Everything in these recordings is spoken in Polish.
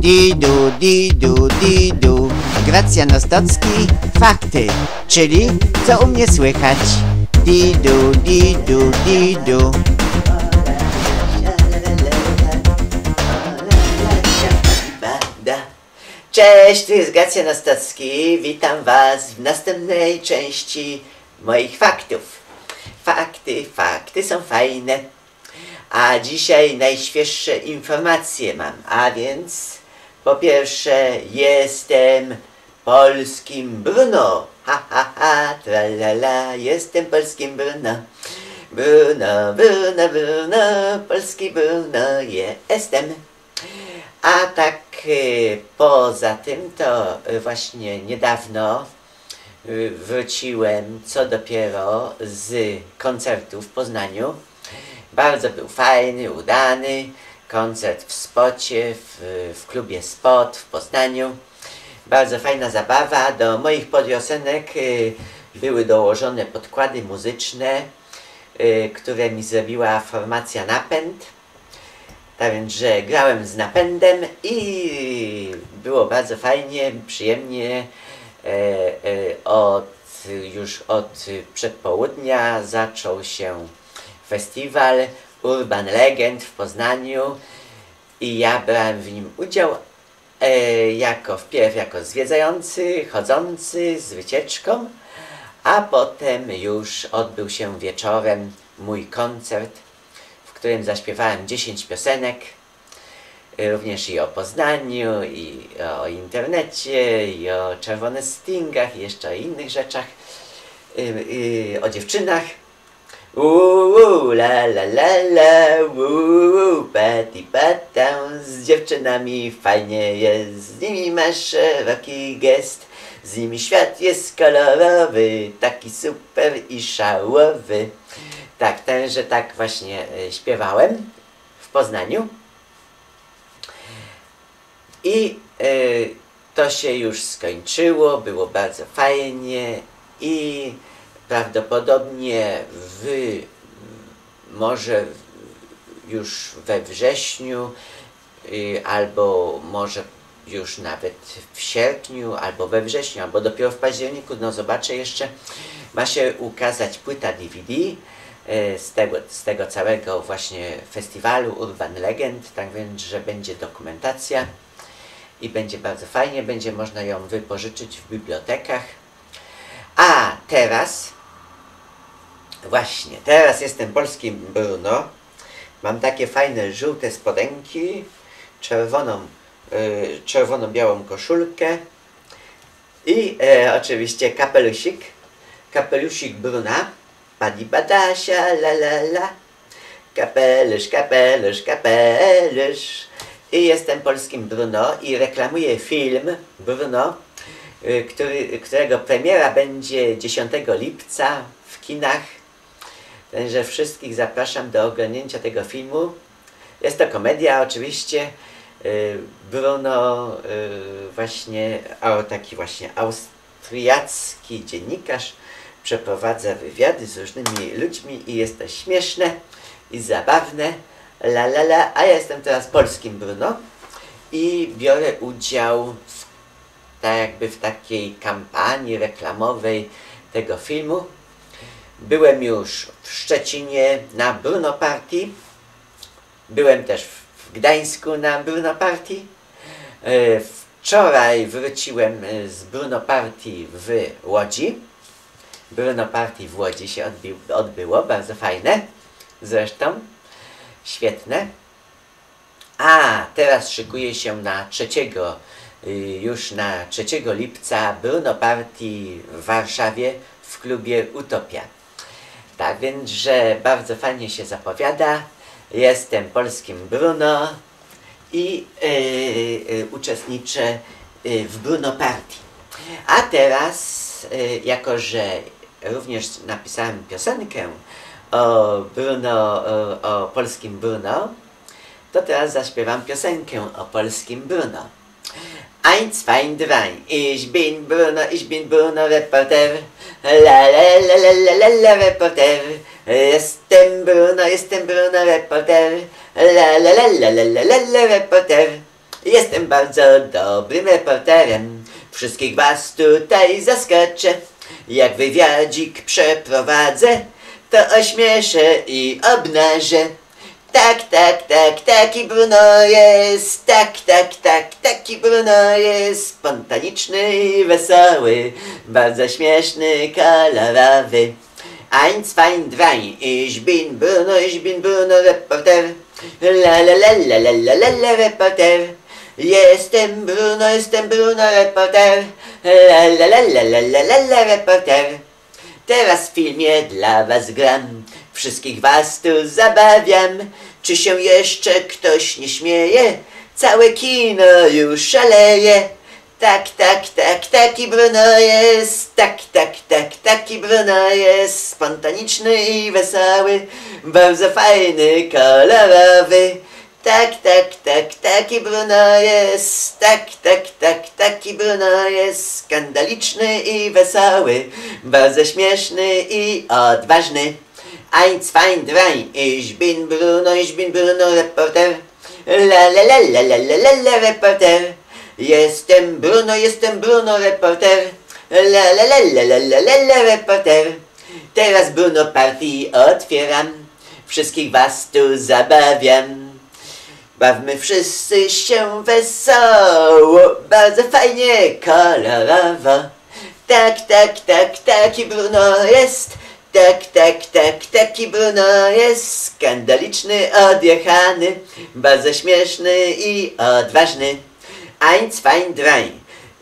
Didu, didu, didu. Gracjan Ostocki, fakty, czyli co u mnie słychać. Didu, didu, didu. Cześć, tu jest Gracjan Ostocki. Witam Was w następnej części moich faktów. Fakty, fakty są fajne. A dzisiaj najświeższe informacje mam. A więc po pierwsze jestem polskim Bruno. Ha, ha, ha, tralala, jestem polskim Bruno. Bruno, Bruno, Bruno, polski Bruno jestem. A tak y, poza tym to y, właśnie niedawno y, wróciłem, co dopiero z koncertu w Poznaniu. Bardzo był fajny, udany koncert w Spocie, w, w klubie Spot w Poznaniu. Bardzo fajna zabawa. Do moich podiosenek y, były dołożone podkłady muzyczne, y, które mi zrobiła formacja Napęd. Tak więc, że grałem z napędem i było bardzo fajnie, przyjemnie. E, e, od, już od przedpołudnia zaczął się festiwal Urban Legend w Poznaniu i ja brałem w nim udział e, jako wpierw jako zwiedzający, chodzący z wycieczką, a potem już odbył się wieczorem mój koncert, w którym zaśpiewałem 10 piosenek, e, również i o Poznaniu, i o internecie, i o czerwonych stingach, i jeszcze o innych rzeczach, e, e, o dziewczynach. Uuu, la la la la, uuu, pati patę, z dziewczynami fajnie jest, z nimi masz szeroki gest, z nimi świat jest kolorowy, taki super i szałowy. Tak, tenże tak właśnie e, śpiewałem w Poznaniu. I e, to się już skończyło, było bardzo fajnie i prawdopodobnie w może już we wrześniu y, albo może już nawet w sierpniu, albo we wrześniu, albo dopiero w październiku, no zobaczę jeszcze, ma się ukazać płyta DVD y, z tego, z tego całego właśnie festiwalu Urban Legend, tak więc, że będzie dokumentacja i będzie bardzo fajnie, będzie można ją wypożyczyć w bibliotekach. A teraz Właśnie, teraz jestem polskim Bruno. Mam takie fajne żółte spodenki, czerwoną, y, czerwono-białą koszulkę i e, oczywiście kapelusik, kapelusik Bruna, pani Badasia, la la la, kapelusz, kapelusz, kapelusz. I jestem polskim Bruno i reklamuję film Bruno, y, który, którego premiera będzie 10 lipca w kinach Także wszystkich zapraszam do oglądnięcia tego filmu. Jest to komedia oczywiście. Y, Bruno y, właśnie, taki właśnie austriacki dziennikarz przeprowadza wywiady z różnymi ludźmi i jest to śmieszne i zabawne. La la la, a ja jestem teraz polskim Bruno i biorę udział w, tak jakby w takiej kampanii reklamowej tego filmu. Byłem już w Szczecinie na Bruno Party. Byłem też w Gdańsku na Bruno Party. E, wczoraj wróciłem e, z Bruno Party w Łodzi. Bruno Party w Łodzi się odbił, odbyło, bardzo fajne. Zresztą świetne. A teraz szykuje się na trzeciego, y, już na 3 lipca Bruno Party w Warszawie w klubie Utopia. Tak więc, że bardzo fajnie się zapowiada. Jestem polskim Bruno i yy, yy, uczestniczę yy, w Bruno Party. A teraz, jako że również napisałem piosenkę o Bruno, o, o polskim Bruno, to teraz zaśpiewam piosenkę o polskim Bruno. Eins, zwei, drei. Ich bin Bruno, ich bin Bruno Reporter. La la la la la la la Reporter. Jestem Bruno, jestem Bruno Reporter. La la la la la la la la Reporter. Jestem bardzo dobrym reporterem. Wszystkich was tutaj zaskoczę. Jak wywiadzik przeprowadzę, to ośmieszę i obnażę. Tak, tak, tak, taki Bruno jest, tak, tak, tak, taki Bruno jest, spontaniczny i wesoły, bardzo śmieszny, kolorowy. Eins, fein, dwań, ich bin Bruno, ich bin Bruno, reporter, la la la la la la la, la reporter. Jestem Bruno, jestem Bruno, reporter, la la la la la la la, la reporter. Teraz w filmie dla was gram wszystkich was tu zabawiam. Czy się jeszcze ktoś nie śmieje? Całe kino już szaleje. Tak, tak, tak, taki Bruno jest, tak, tak, tak, taki Bruno jest, spontaniczny i wesoły, bardzo fajny, kolorowy. Tak, tak, tak, taki Bruno jest, tak, tak, tak, taki Bruno jest, skandaliczny i wesoły, bardzo śmieszny i odważny. Eins, zwei, drei, ich bin Bruno, ich bin Bruno, Reporter. La la la la la la la Reporter. Jestem Bruno, jestem Bruno, Reporter. La la la la la la la, Reporter. Teraz Bruno Party otwieram, wszystkich was tu zabawiam. Bawmy wszyscy się wesoło, bardzo fajnie, kolorowo. Tak, tak, tak, taki Bruno jest. Tak, tak, tak, taki Bruno jest skandaliczny, odjechany, bardzo śmieszny i odważny. Eins, zwei, drei.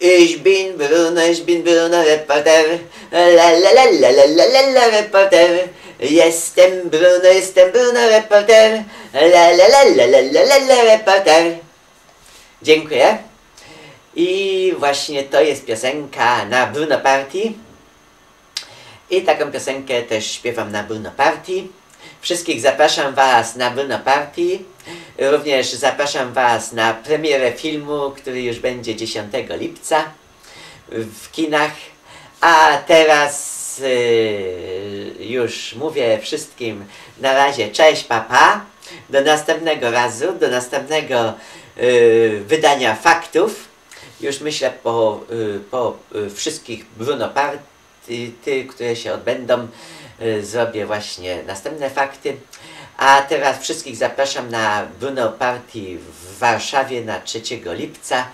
Ich bin Bruno, ich bin Bruno, Reporter. La la la la la la la la, Reporter. Jestem Bruno, jestem Bruno, Reporter. La la la la la la la la, Reporter. Dziękuję. I właśnie to jest piosenka na Bruno Party. I taką piosenkę też śpiewam na Bruno Party. Wszystkich zapraszam Was na Bruno Party. Również zapraszam Was na premierę filmu, który już będzie 10 lipca w kinach. A teraz yy, już mówię wszystkim na razie cześć, papa. Do następnego razu, do następnego yy, wydania faktów. Już myślę po, yy, po yy, wszystkich Bruno Party ty, które się odbędą, y, zrobię właśnie następne fakty. A teraz wszystkich zapraszam na Bruno Party w Warszawie na 3 lipca.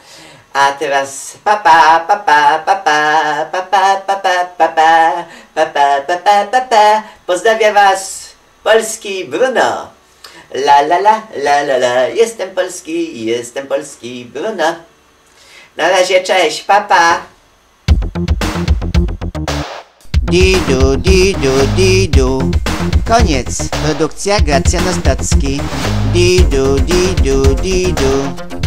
A teraz papa, papa, papa, papa, papa, papa, papa, papa, papa. Pozdrawiam was, polski Bruno. La la la, la la la, jestem polski, jestem polski Bruno. Na razie, cześć, papa. Didu, didu, didu. Koniec. Produkcja Gracjan Ostacki. Didu, didu, didu.